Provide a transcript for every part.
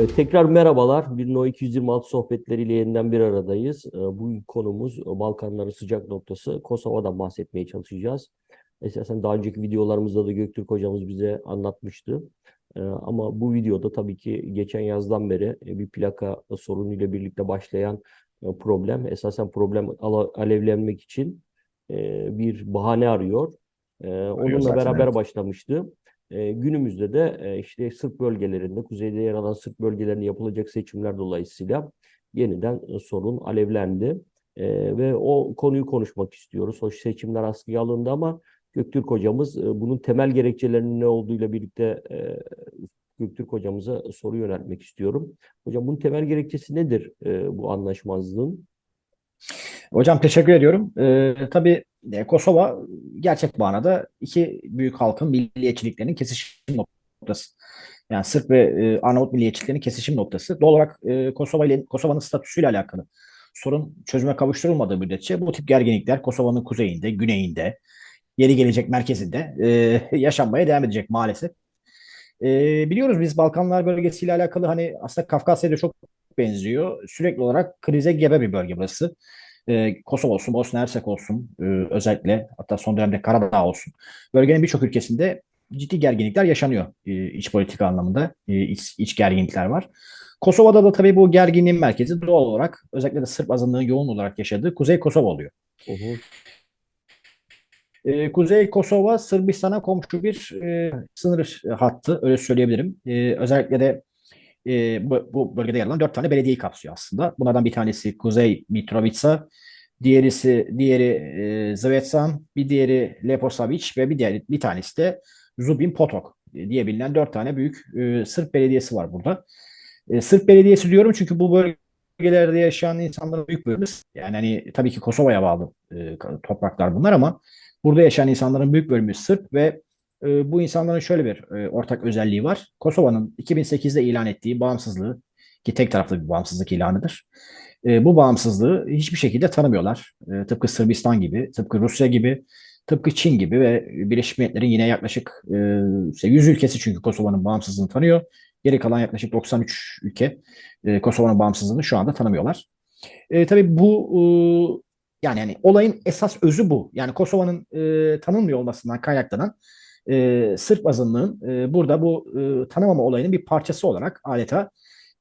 Ee, Tekrar merhabalar. Bir No 226 sohbetleriyle yeniden bir aradayız. Ee, Bu konumuz e, Balkanların sıcak noktası. Kosova'dan bahsetmeye çalışacağız. Esasen daha önceki videolarımızda da Göktürk hocamız bize anlatmıştı. Ee, Ama bu videoda tabii ki geçen yazdan beri e, bir plaka sorunuyla birlikte başlayan e, problem. Esasen problem alevlenmek için bir bahane arıyor. Onunla beraber başlamıştı. E, günümüzde de e, işte Sırp bölgelerinde, kuzeyde yer alan Sırp bölgelerinde yapılacak seçimler dolayısıyla yeniden e, sorun alevlendi. E, ve o konuyu konuşmak istiyoruz. O seçimler askıya alındı ama Göktürk hocamız e, bunun temel gerekçelerinin ne olduğuyla birlikte e, Göktürk hocamıza soru yöneltmek istiyorum. Hocam bunun temel gerekçesi nedir e, bu anlaşmazlığın? Hocam teşekkür ediyorum. Ee, tabii e, Kosova gerçek manada iki büyük halkın milliyetçiliklerinin kesişim noktası. Yani Sırp ve e, Arnavut milliyetçiliklerinin kesişim noktası. Doğal olarak e, Kosova ile Kosova'nın statüsüyle alakalı sorun çözüme kavuşturulmadığı müddetçe bu tip gerginlikler Kosova'nın kuzeyinde, güneyinde, yeni gelecek merkezinde e, yaşanmaya devam edecek maalesef. E, biliyoruz biz Balkanlar bölgesiyle alakalı hani aslında Kafkasya'da çok benziyor. Sürekli olarak krize gebe bir bölge burası. Ee, Kosova olsun, Bosna Hersek olsun e, özellikle hatta son dönemde Karadağ olsun. Bölgenin birçok ülkesinde ciddi gerginlikler yaşanıyor e, iç politika anlamında. E, iç, iç gerginlikler var. Kosova'da da tabii bu gerginliğin merkezi doğal olarak özellikle de Sırp azınlığın yoğun olarak yaşadığı Kuzey Kosova oluyor. Hı hı. E, Kuzey Kosova Sırbistan'a komşu bir e, sınır hattı öyle söyleyebilirim. E, özellikle de e, bu, bu bölgede yer alan dört tane belediyeyi kapsıyor aslında. Bunlardan bir tanesi Kuzey Mitrovica, diğerisi diğeri e, Zvezdan, bir diğeri Leposavić ve bir diğeri bir tanesi de Zubin Potok diye bilinen dört tane büyük e, Sırp belediyesi var burada. E, Sırp belediyesi diyorum çünkü bu bölgelerde yaşayan insanların büyük bölümü yani hani tabii ki Kosova'ya bağlı e, topraklar bunlar ama burada yaşayan insanların büyük bölümü Sırp ve e, bu insanların şöyle bir e, ortak özelliği var. Kosova'nın 2008'de ilan ettiği bağımsızlığı ki tek taraflı bir bağımsızlık ilanıdır. E, bu bağımsızlığı hiçbir şekilde tanımıyorlar. E, tıpkı Sırbistan gibi, tıpkı Rusya gibi, tıpkı Çin gibi ve Birleşmiş Milletler'in yine yaklaşık e, işte 100 ülkesi çünkü Kosova'nın bağımsızlığını tanıyor. Geri kalan yaklaşık 93 ülke e, Kosova'nın bağımsızlığını şu anda tanımıyorlar. E, tabii bu e, yani, yani olayın esas özü bu. Yani Kosova'nın e, tanınmıyor olmasından kaynaklanan e, Sırp azınlığın e, burada bu e, tanımama olayının bir parçası olarak adeta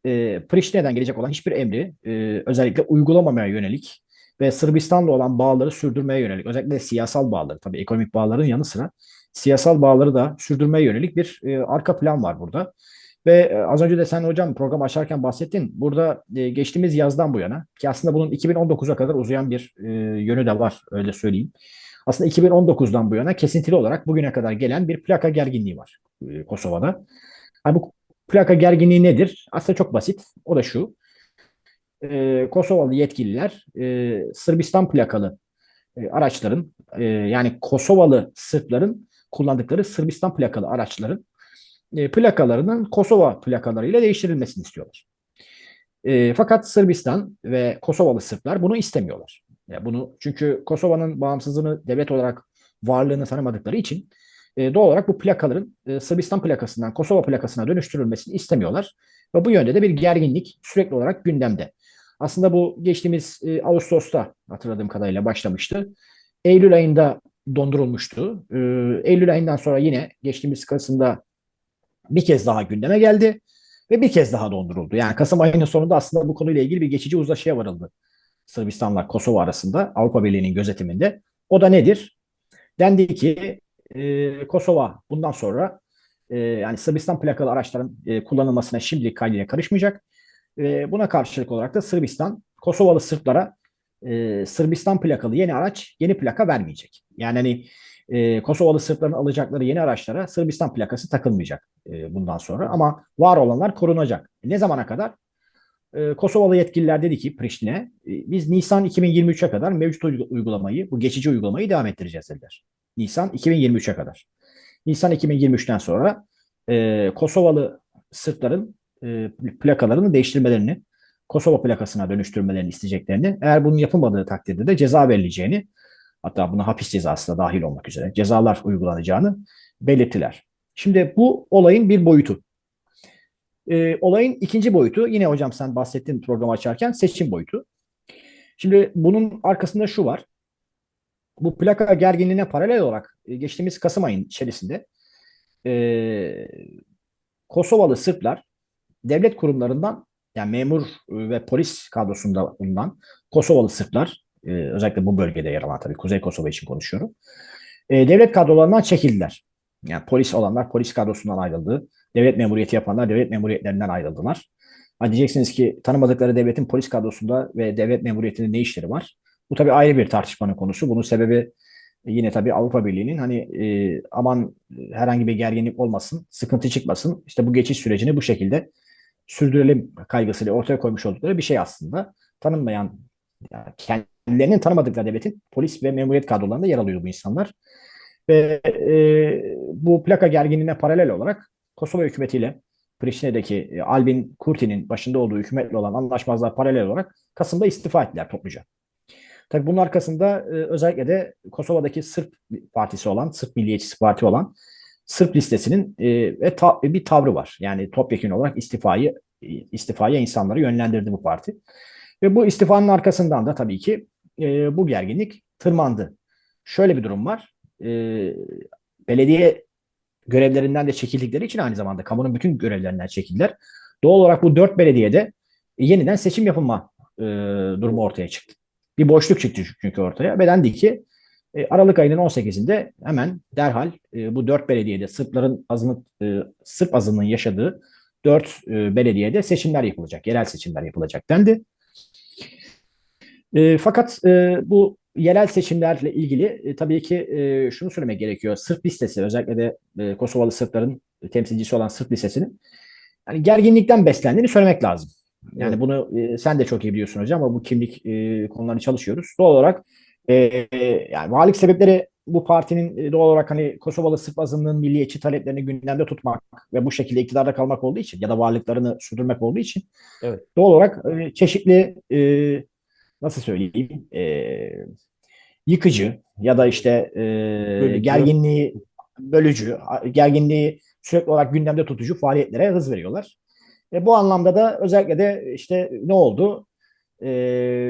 e, Priştine'den gelecek olan hiçbir emri e, özellikle uygulamamaya yönelik ve Sırbistan'la olan bağları sürdürmeye yönelik özellikle siyasal bağları tabii ekonomik bağların yanı sıra siyasal bağları da sürdürmeye yönelik bir e, arka plan var burada. Ve e, az önce de sen hocam program açarken bahsettin. Burada e, geçtiğimiz yazdan bu yana ki aslında bunun 2019'a kadar uzayan bir e, yönü de var öyle söyleyeyim. Aslında 2019'dan bu yana kesintili olarak bugüne kadar gelen bir plaka gerginliği var e, Kosova'da. Yani bu plaka gerginliği nedir? Aslında çok basit. O da şu. E, Kosovalı yetkililer e, Sırbistan plakalı e, araçların e, yani Kosovalı Sırpların kullandıkları Sırbistan plakalı araçların e, plakalarının Kosova plakalarıyla değiştirilmesini istiyorlar. E, fakat Sırbistan ve Kosovalı Sırplar bunu istemiyorlar. Ya bunu çünkü Kosova'nın bağımsızlığını devlet olarak varlığını tanımadıkları için e, doğal olarak bu plakaların e, Sırbistan plakasından Kosova plakasına dönüştürülmesini istemiyorlar. Ve bu yönde de bir gerginlik sürekli olarak gündemde. Aslında bu geçtiğimiz e, Ağustos'ta hatırladığım kadarıyla başlamıştı. Eylül ayında dondurulmuştu. E, Eylül ayından sonra yine geçtiğimiz Kasım'da bir kez daha gündeme geldi ve bir kez daha donduruldu. Yani Kasım ayının sonunda aslında bu konuyla ilgili bir geçici uzlaşıya varıldı. Sırbistan'la Kosova arasında Avrupa Birliği'nin gözetiminde. O da nedir? Dendi ki e, Kosova bundan sonra e, yani Sırbistan plakalı araçların e, kullanılmasına şimdilik kaydıyla karışmayacak. E, buna karşılık olarak da Sırbistan Kosovalı Sırplara e, Sırbistan plakalı yeni araç, yeni plaka vermeyecek. Yani hani e, Kosovalı Sırpların alacakları yeni araçlara Sırbistan plakası takılmayacak e, bundan sonra ama var olanlar korunacak. Ne zamana kadar? E, Kosovalı yetkililer dedi ki Priştine e, biz Nisan 2023'e kadar mevcut uygulamayı, bu geçici uygulamayı devam ettireceğiz dediler. Nisan 2023'e kadar. Nisan 2023'ten sonra e, Kosovalı Sırpların e, plakalarını değiştirmelerini, Kosova plakasına dönüştürmelerini isteyeceklerini, eğer bunun yapılmadığı takdirde de ceza verileceğini, hatta buna hapis cezası da dahil olmak üzere cezalar uygulanacağını belirttiler. Şimdi bu olayın bir boyutu. E, olayın ikinci boyutu yine hocam sen bahsettin programı açarken seçim boyutu. Şimdi bunun arkasında şu var. Bu plaka gerginliğine paralel olarak e, geçtiğimiz Kasım ayının içerisinde e, Kosovalı Sırplar devlet kurumlarından yani memur e, ve polis kadrosunda bulunan Kosovalı Sırplar e, özellikle bu bölgede yer alan tabii Kuzey Kosova için konuşuyorum. E, devlet kadrolarından çekildiler. Yani polis olanlar polis kadrosundan ayrıldı. Devlet memuriyeti yapanlar devlet memuriyetlerinden ayrıldılar. Ha diyeceksiniz ki tanımadıkları devletin polis kadrosunda ve devlet memuriyetinde ne işleri var? Bu tabii ayrı bir tartışmanın konusu. Bunun sebebi e, yine tabii Avrupa Birliği'nin hani e, aman e, herhangi bir gerginlik olmasın, sıkıntı çıkmasın. İşte bu geçiş sürecini bu şekilde sürdürelim kaygısıyla ortaya koymuş oldukları bir şey aslında. Tanınmayan, yani kendilerinin tanımadıkları devletin polis ve memuriyet kadrolarında yer alıyor bu insanlar. Ve e, bu plaka gerginliğine paralel olarak Kosova hükümetiyle Priştine'deki e, Albin Kurti'nin başında olduğu hükümetle olan anlaşmazlığa paralel olarak Kasım'da istifa ettiler topluca. Tabii bunun arkasında e, özellikle de Kosova'daki Sırp partisi olan, Sırp Milliyetçisi Parti olan Sırp listesinin e, ve bir tavrı var. Yani topyekun olarak istifayı istifaya insanları yönlendirdi bu parti. Ve bu istifanın arkasından da tabii ki bu gerginlik tırmandı. Şöyle bir durum var. Belediye görevlerinden de çekildikleri için aynı zamanda kamunun bütün görevlerinden çekildiler. Doğal olarak bu dört belediyede yeniden seçim yapılma e, durumu ortaya çıktı. Bir boşluk çıktı çünkü ortaya ve dendi ki e, Aralık ayının 18'inde hemen derhal e, bu dört belediyede Sırpların azınlık, e, Sırp azınlığın yaşadığı dört e, belediyede seçimler yapılacak, yerel seçimler yapılacak dendi. E, fakat e, bu yerel seçimlerle ilgili e, tabii ki e, şunu söylemek gerekiyor. Sırp listesi özellikle de e, Kosovalı Sırpların temsilcisi olan Sırp listesinin yani gerginlikten beslendiğini söylemek lazım. Yani Evet. bunu e, sen de çok iyi biliyorsun hocam ama bu kimlik e, konularını çalışıyoruz. Doğal olarak e, yani varlık sebepleri bu partinin e, doğal olarak hani Kosovalı Sırp azınlığın milliyetçi taleplerini gündemde tutmak ve bu şekilde iktidarda kalmak olduğu için ya da varlıklarını sürdürmek olduğu için Evet. doğal olarak e, çeşitli e, nasıl söyleyeyim e, yıkıcı ya da işte e, Bölücü. gerginliği bölücü, gerginliği sürekli olarak gündemde tutucu faaliyetlere hız veriyorlar. E, bu anlamda da özellikle de işte ne oldu? E,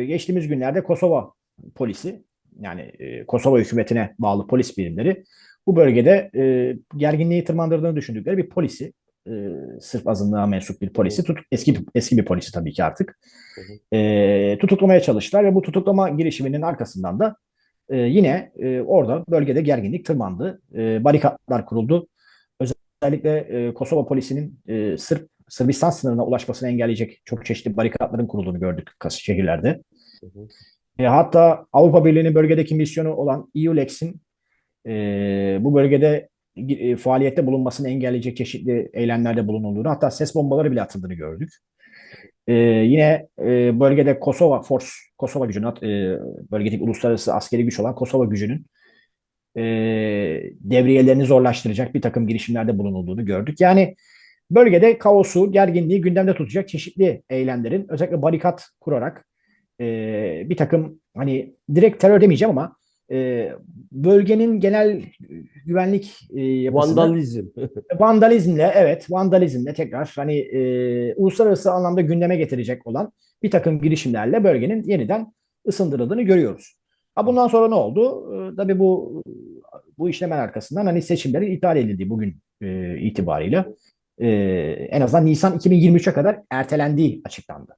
geçtiğimiz günlerde Kosova polisi yani e, Kosova hükümetine bağlı polis birimleri bu bölgede e, gerginliği tırmandırdığını düşündükleri bir polisi e, Sırp azınlığa mensup bir polisi tut, eski eski bir polisi tabii ki artık e, tutuklamaya çalıştılar ve bu tutuklama girişiminin arkasından da e, yine e, orada bölgede gerginlik tırmandı. E, barikatlar kuruldu. Özellikle e, Kosova polisinin e, Sırp Sırbistan sınırına ulaşmasını engelleyecek çok çeşitli barikatların kurulduğunu gördük şehirlerde. Hı hı. E, hatta Avrupa Birliği'nin bölgedeki misyonu olan EULEX'in e, bu bölgede e, faaliyette bulunmasını engelleyecek çeşitli eylemlerde bulunulduğunu hatta ses bombaları bile atıldığını gördük. E, yine e, bölgede Kosova Force, Kosova gücünün, e, bölgedeki uluslararası askeri güç olan Kosova gücünün e, devriyelerini zorlaştıracak bir takım girişimlerde bulunulduğunu gördük. Yani bölgede kaosu, gerginliği gündemde tutacak çeşitli eylemlerin özellikle barikat kurarak e, bir takım hani direkt terör demeyeceğim ama e, bölgenin genel güvenlik e, yapısını Vandalizm. vandalizmle evet vandalizmle tekrar hani e, uluslararası anlamda gündeme getirecek olan bir takım girişimlerle bölgenin yeniden ısındırıldığını görüyoruz. Ha bundan sonra ne oldu? E, tabii bu bu işlemen arkasından hani seçimlerin iptal edildiği bugün e, itibariyle e, en azından Nisan 2023'e kadar ertelendiği açıklandı.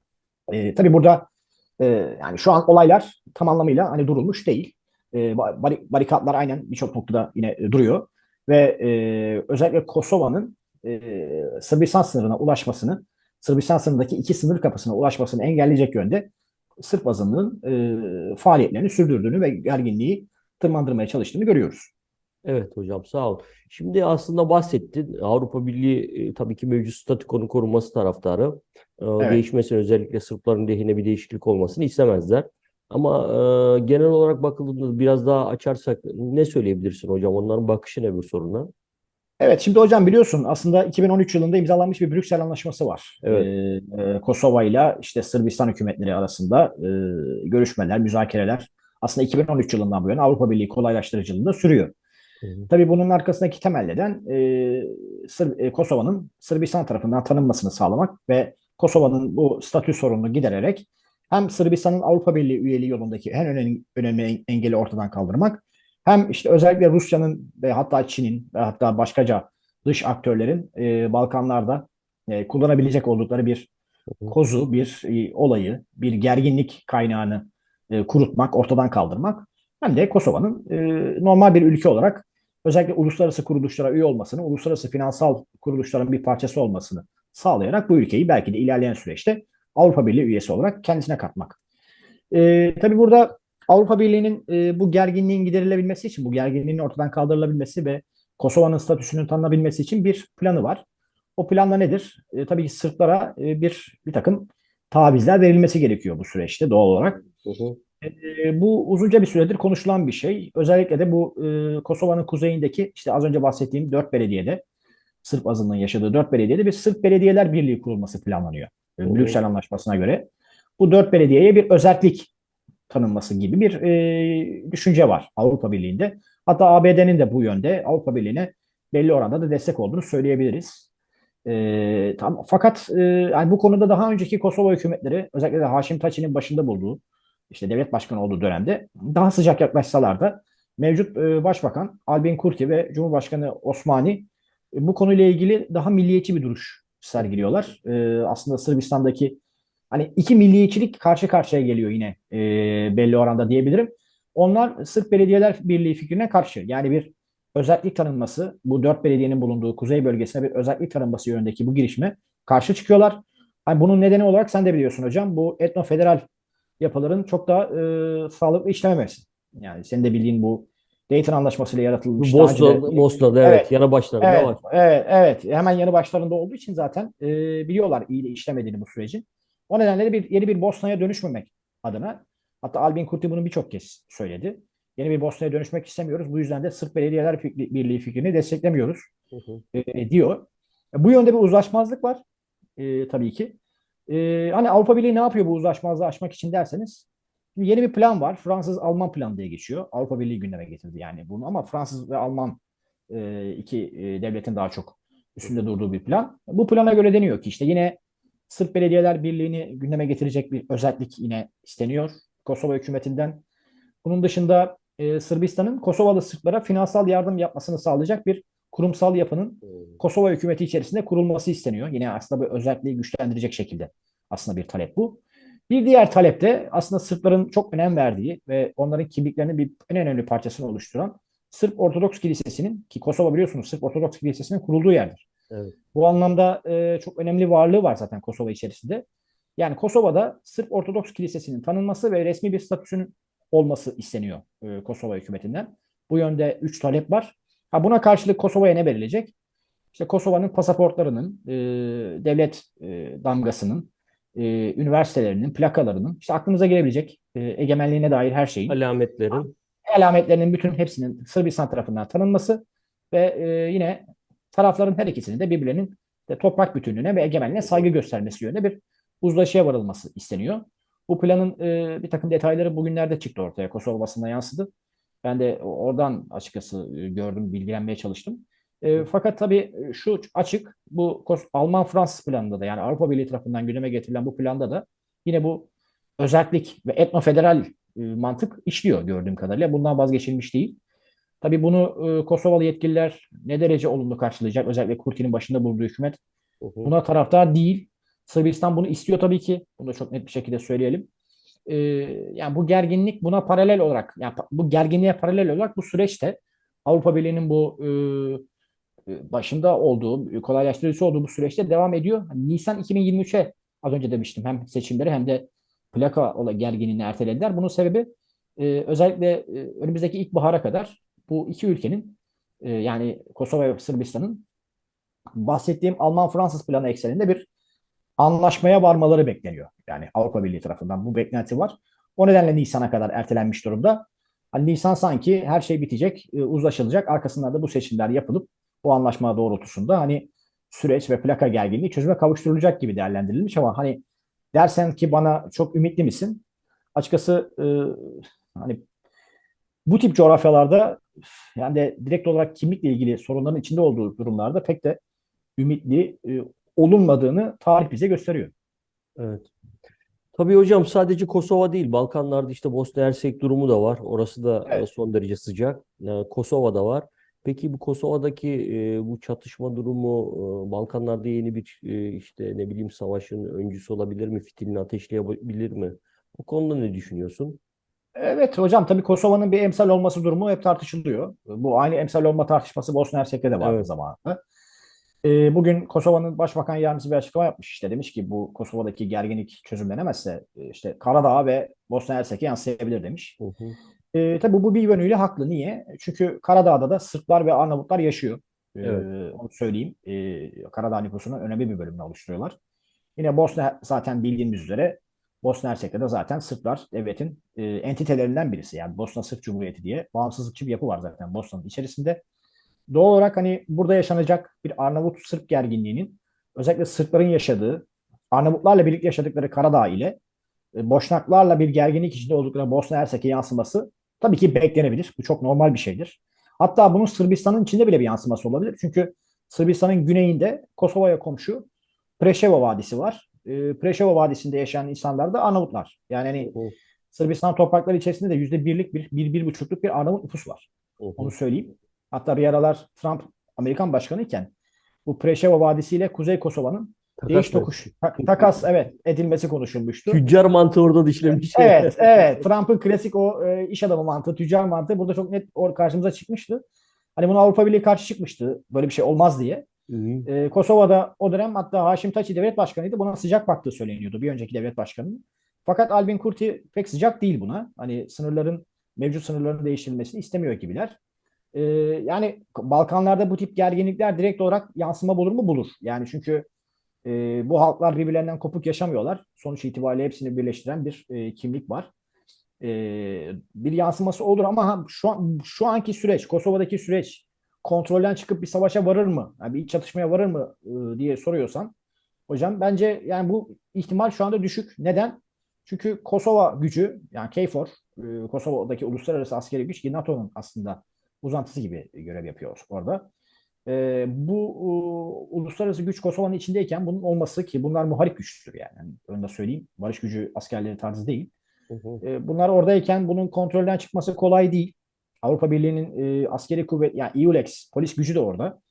E, tabii burada e, yani şu an olaylar tam anlamıyla hani durulmuş değil. E, bari- barikatlar aynen birçok noktada yine e, duruyor ve e, özellikle Kosova'nın e, Sırbistan sınırına ulaşmasını, Sırbistan sınırındaki iki sınır kapısına ulaşmasını engelleyecek yönde Sırp azınlığın e, faaliyetlerini sürdürdüğünü ve gerginliği tırmandırmaya çalıştığını görüyoruz. Evet hocam sağ ol. Şimdi aslında bahsettin. Avrupa Birliği e, tabii ki mevcut statükonun korunması taraftarı. E, Evet. Değişmesini özellikle Sırpların lehine bir değişiklik olmasını istemezler. Ama e, genel olarak bakıldığında biraz daha açarsak ne söyleyebilirsin hocam? Onların bakışı ne bu soruna? Evet şimdi hocam biliyorsun aslında 2013 yılında imzalanmış bir Brüksel Anlaşması var. Evet. Ee, e, Kosova ile işte Sırbistan hükümetleri arasında e, görüşmeler, müzakereler aslında 2013 yılından bu yana Avrupa Birliği kolaylaştırıcılığında sürüyor. Tabii bunun arkasındaki temel neden e, Sır- e, Kosova'nın Sırbistan tarafından tanınmasını sağlamak ve Kosova'nın bu statü sorununu gidererek hem Sırbistan'ın Avrupa Birliği üyeliği yolundaki en önemli, önemli en- engeli ortadan kaldırmak hem işte özellikle Rusya'nın ve hatta Çin'in ve hatta başkaca dış aktörlerin e, Balkanlarda e, kullanabilecek oldukları bir kozu, bir e, olayı, bir gerginlik kaynağını e, kurutmak, ortadan kaldırmak hem de Kosova'nın e, normal bir ülke olarak özellikle uluslararası kuruluşlara üye olmasını, uluslararası finansal kuruluşların bir parçası olmasını sağlayarak bu ülkeyi belki de ilerleyen süreçte Avrupa Birliği üyesi olarak kendisine katmak. E, tabii burada Avrupa Birliği'nin e, bu gerginliğin giderilebilmesi için, bu gerginliğin ortadan kaldırılabilmesi ve Kosova'nın statüsünün tanınabilmesi için bir planı var. O planda nedir? E, tabii ki Sırplara e, bir bir takım tavizler verilmesi gerekiyor bu süreçte doğal olarak. Hı hı. E, bu uzunca bir süredir konuşulan bir şey. Özellikle de bu e, Kosova'nın kuzeyindeki işte az önce bahsettiğim dört belediyede Sırp azınlığın yaşadığı dört belediyede bir Sırp Belediyeler Birliği kurulması planlanıyor. E. Brüksel Anlaşması'na göre. Bu dört belediyeye bir özellik tanınması gibi bir e, düşünce var Avrupa Birliği'nde. Hatta ABD'nin de bu yönde Avrupa Birliği'ne belli oranda da destek olduğunu söyleyebiliriz. E, tam, fakat e, yani bu konuda daha önceki Kosova hükümetleri özellikle de Haşim Taçi'nin başında bulduğu işte devlet başkanı olduğu dönemde daha sıcak yaklaşsalar da mevcut e, başbakan Albin Kurti ve Cumhurbaşkanı Osmani e, bu konuyla ilgili daha milliyetçi bir duruş sergiliyorlar. E, aslında Sırbistan'daki hani iki milliyetçilik karşı karşıya geliyor yine e, belli oranda diyebilirim. Onlar Sırp Belediyeler Birliği fikrine karşı yani bir özellik tanınması bu dört belediyenin bulunduğu kuzey bölgesine bir özellik tanınması yönündeki bu girişime karşı çıkıyorlar. Hani bunun nedeni olarak sen de biliyorsun hocam bu etnofederal yapıların çok da e, sağlıklı işlememesi. Yani senin de bildiğin bu Dayton Anlaşması ile yaratılmış. daha de- Bosna'da, evet, Evet. yana başlarında Evet, var. evet, evet. Hemen yanı başlarında olduğu için zaten e, biliyorlar iyi de işlemediğini bu sürecin. O nedenle de bir yeni bir Bosna'ya dönüşmemek adına. Hatta Albin Kurti bunu birçok kez söyledi. Yeni bir Bosna'ya dönüşmek istemiyoruz. Bu yüzden de Sırp Belediyeler Birliği fikrini desteklemiyoruz Hı hı. e, diyor. Bu yönde bir uzlaşmazlık var e, tabii ki. E, hani Avrupa Birliği ne yapıyor bu uzlaşmazlığı aşmak için derseniz şimdi yeni bir plan var. Fransız-Alman planı diye geçiyor. Avrupa Birliği gündeme getirdi yani bunu ama Fransız ve Alman e, iki e, devletin daha çok üstünde durduğu bir plan. Bu plana göre deniyor ki işte yine Sırp Belediyeler Birliği'ni gündeme getirecek bir özellik yine isteniyor Kosova hükümetinden. Bunun dışında e, Sırbistan'ın Kosovalı Sırplara finansal yardım yapmasını sağlayacak bir kurumsal yapının Hı. Kosova hükümeti içerisinde kurulması isteniyor. Yine aslında bu özelliği güçlendirecek şekilde aslında bir talep bu. Bir diğer talep de aslında Sırpların çok önem verdiği ve onların kimliklerinin bir en önemli parçasını oluşturan Sırp Ortodoks Kilisesi'nin ki Kosova biliyorsunuz Sırp Ortodoks Kilisesi'nin kurulduğu yerdir. Evet. Bu anlamda e, çok önemli varlığı var zaten Kosova içerisinde. Yani Kosova'da Sırp Ortodoks Kilisesi'nin tanınması ve resmi bir statüsünün olması isteniyor e, Kosova hükümetinden. Bu yönde üç talep var. Ha buna karşılık Kosova'ya ne verilecek? İşte Kosova'nın pasaportlarının, e, devlet e, damgasının, e, üniversitelerinin, plakalarının, işte aklımıza gelebilecek e, egemenliğine dair her şeyin Alametlerin. alametlerinin bütün hepsinin Sırbistan tarafından tanınması ve e, yine tarafların her ikisinin de birbirlerinin de toprak bütünlüğüne ve egemenliğine saygı göstermesi yönünde bir uzlaşıya varılması isteniyor. Bu planın e, bir takım detayları bugünlerde çıktı ortaya. Kosova basında yansıdı. Ben de oradan açıkçası e, gördüm, bilgilenmeye çalıştım. E, fakat tabii şu açık, bu Alman-Fransız planında da yani Avrupa Birliği tarafından gündeme getirilen bu planda da yine bu özellik ve etnofederal e, mantık işliyor gördüğüm kadarıyla. Bundan vazgeçilmiş değil. Tabii bunu e, Kosovalı yetkililer ne derece olumlu karşılayacak? Özellikle Kurti'nin başında bulunduğu hükümet Hı hı. buna taraftar değil. Sırbistan bunu istiyor tabii ki. Bunu da çok net bir şekilde söyleyelim. E, yani bu gerginlik buna paralel olarak, yani bu gerginliğe paralel olarak bu süreçte Avrupa Birliği'nin bu e, e, başında olduğu, kolaylaştırıcısı olduğu bu süreçte devam ediyor. Hani Nisan 2023'e az önce demiştim hem seçimleri hem de plaka ola gerginliğini ertelediler. Bunun sebebi e, özellikle e, önümüzdeki ilkbahara kadar bu iki ülkenin e, yani Kosova ve Sırbistan'ın bahsettiğim Alman-Fransız planı ekseninde bir anlaşmaya varmaları bekleniyor. Yani Avrupa Birliği tarafından bu beklenti var. O nedenle Nisan'a kadar ertelenmiş durumda. Hani Nisan sanki her şey bitecek, e, uzlaşılacak. Arkasından da bu seçimler yapılıp bu anlaşma doğrultusunda hani süreç ve plaka gerginliği çözüme kavuşturulacak gibi değerlendirilmiş ama hani dersen ki bana çok ümitli misin? Açıkçası e, hani bu tip coğrafyalarda yani de direkt olarak kimlikle ilgili sorunların içinde olduğu durumlarda pek de ümitli e, olunmadığını tarih bize gösteriyor. Evet. Tabii hocam sadece Kosova değil, Balkanlarda işte Bosna Hersek durumu da var. Orası da Evet. son derece sıcak. E, Kosova'da var. Peki bu Kosova'daki e, bu çatışma durumu e, Balkanlarda yeni bir e, işte ne bileyim savaşın öncüsü olabilir mi? Fitilini ateşleyebilir mi? O konuda ne düşünüyorsun? Evet hocam tabii Kosova'nın bir emsal olması durumu hep tartışılıyor. Bu aynı emsal olma tartışması Bosna Hersek'te de vardı Evet. zamanında. Ee, bugün Kosova'nın Başbakan Yardımcısı bir açıklama yapmış işte demiş ki bu Kosova'daki gerginlik çözümlenemezse e, işte Karadağ ve Bosna Hersek'e yansıyabilir demiş. Hı hı. Ee, tabii bu bir yönüyle haklı. Niye? Çünkü Karadağ'da da Sırplar ve Arnavutlar yaşıyor. Ee, Evet. onu söyleyeyim. Ee, Karadağ nüfusunun önemli bir bölümünü oluşturuyorlar. Yine Bosna zaten bildiğimiz üzere Bosna Hersek'te de zaten Sırplar devletin e, entitelerinden birisi. Yani Bosna Sırp Cumhuriyeti diye bağımsızlıkçı bir yapı var zaten Bosna'nın içerisinde. Doğal olarak hani burada yaşanacak bir Arnavut-Sırp gerginliğinin özellikle Sırpların yaşadığı, Arnavutlarla birlikte yaşadıkları Karadağ ile e, Boşnaklarla bir gerginlik içinde oldukları Bosna Hersek'e yansıması tabii ki beklenebilir. Bu çok normal bir şeydir. Hatta bunun Sırbistan'ın içinde bile bir yansıması olabilir. Çünkü Sırbistan'ın güneyinde Kosova'ya komşu Preševo Vadisi var. E, Preševo Vadisi'nde yaşayan insanlar da Arnavutlar. Yani hani hı. Sırbistan toprakları içerisinde de yüzde birlik bir, bir, bir buçukluk bir Arnavut nüfus var. Hı. Onu söyleyeyim. Hatta bir aralar Trump Amerikan başkanı iken bu Preševo Vadisi ile Kuzey Kosova'nın değiş Takas mı? tokuş ta- takas evet edilmesi konuşulmuştu. Tüccar mantığı orada işlemiş. Evet, evet. Trump'ın klasik o e, iş adamı mantığı, tüccar mantığı burada çok net or karşımıza çıkmıştı. Hani buna Avrupa Birliği karşı çıkmıştı. Böyle bir şey olmaz diye. Hı hı. E, Kosova'da o dönem hatta Haşim Taçi devlet başkanıydı. Buna sıcak baktığı söyleniyordu bir önceki devlet başkanının. Fakat Albin Kurti pek sıcak değil buna. Hani sınırların, mevcut sınırların değiştirilmesini istemiyor gibiler. E, yani Balkanlarda bu tip gerginlikler direkt olarak yansıma bulur mu? Bulur. Yani çünkü e, bu halklar birbirlerinden kopuk yaşamıyorlar. Sonuç itibariyle hepsini birleştiren bir e, kimlik var. E, bir yansıması olur ama şu an, şu anki süreç, Kosova'daki süreç kontrolden çıkıp bir savaşa varır mı? Yani bir iç çatışmaya varır mı e, diye soruyorsan hocam bence yani bu ihtimal şu anda düşük. Neden? Çünkü Kosova gücü yani KFOR, e, Kosova'daki uluslararası askeri güç ki NATO'nun aslında uzantısı gibi görev yapıyor orada. E, bu e, uluslararası güç Kosova'nın içindeyken bunun olması ki bunlar muharip güçtür yani. yani da söyleyeyim. Barış gücü askerleri tarzı değil. Hı hı. E, bunlar oradayken bunun kontrolden çıkması kolay değil. Avrupa Birliği'nin e, askeri kuvvet yani EULEX polis gücü de orada.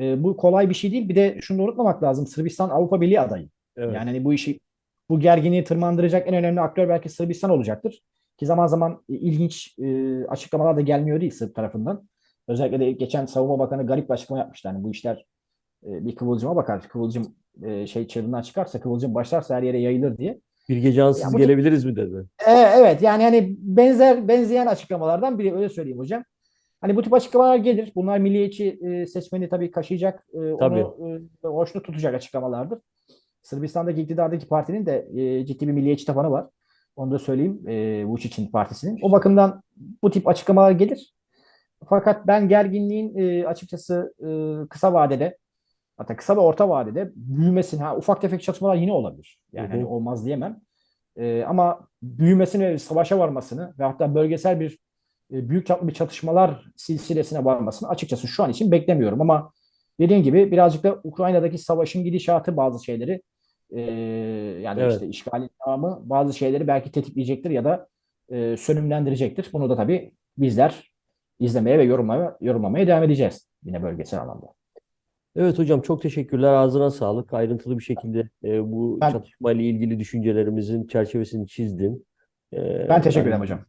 E, bu kolay bir şey değil. Bir de şunu da unutmamak lazım. Sırbistan Avrupa Birliği adayı. Evet. Yani hani bu işi bu gerginliği tırmandıracak en önemli aktör belki Sırbistan olacaktır. Ki zaman zaman e, ilginç e, açıklamalar da gelmiyor değil Sırp tarafından. Özellikle de geçen Savunma Bakanı garip bir açıklama yapmıştı. Hani bu işler e, bir kıvılcıma bakar. Kıvılcım e, şey çığırından çıkarsa, kıvılcım başlarsa her yere yayılır diye. Bir gece ansız Ya bu- gelebiliriz mi dedi. E, evet yani hani benzer benzeyen açıklamalardan biri öyle söyleyeyim hocam. Hani bu tip açıklamalar gelir. Bunlar milliyetçi e, seçmeni tabii kaşıyacak, e, Tabii. onu e, hoşnut tutacak açıklamalardır. Sırbistan'daki iktidardaki partinin de e, ciddi bir milliyetçi tabanı var. Onu da söyleyeyim e, Vučić'in partisinin. O bakımdan bu tip açıklamalar gelir. Fakat ben gerginliğin e, açıkçası e, kısa vadede hatta kısa ve orta vadede büyümesini, ha, ufak tefek çatışmalar yine olabilir. Yani Hı hı. hani olmaz diyemem. E, ama büyümesini ve savaşa varmasını ve hatta bölgesel bir e, büyük çaplı bir çatışmalar silsilesine varmasını açıkçası şu an için beklemiyorum. Ama dediğim gibi birazcık da Ukrayna'daki savaşın gidişatı bazı şeyleri e, yani Evet. işte işgalin devamı bazı şeyleri belki tetikleyecektir ya da e, sönümlendirecektir. Bunu da tabii bizler izlemeye ve yorumlamaya, yorumlamaya devam edeceğiz yine bölgesel alanda. Evet hocam çok teşekkürler. Ağzına sağlık. Ayrıntılı bir şekilde e, bu Ben- çatışmayla ilgili düşüncelerimizin çerçevesini çizdin. E, Ben teşekkür ederim hocam.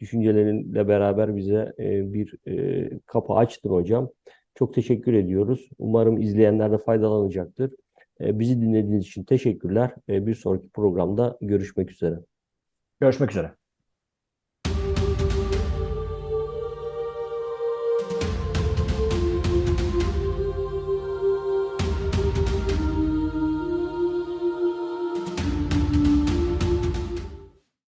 düşüncelerinle beraber bize e, bir e, kapı açtın hocam. Çok teşekkür ediyoruz. Umarım izleyenler de faydalanacaktır. E, bizi dinlediğiniz için teşekkürler. E, bir sonraki programda görüşmek üzere. Görüşmek üzere.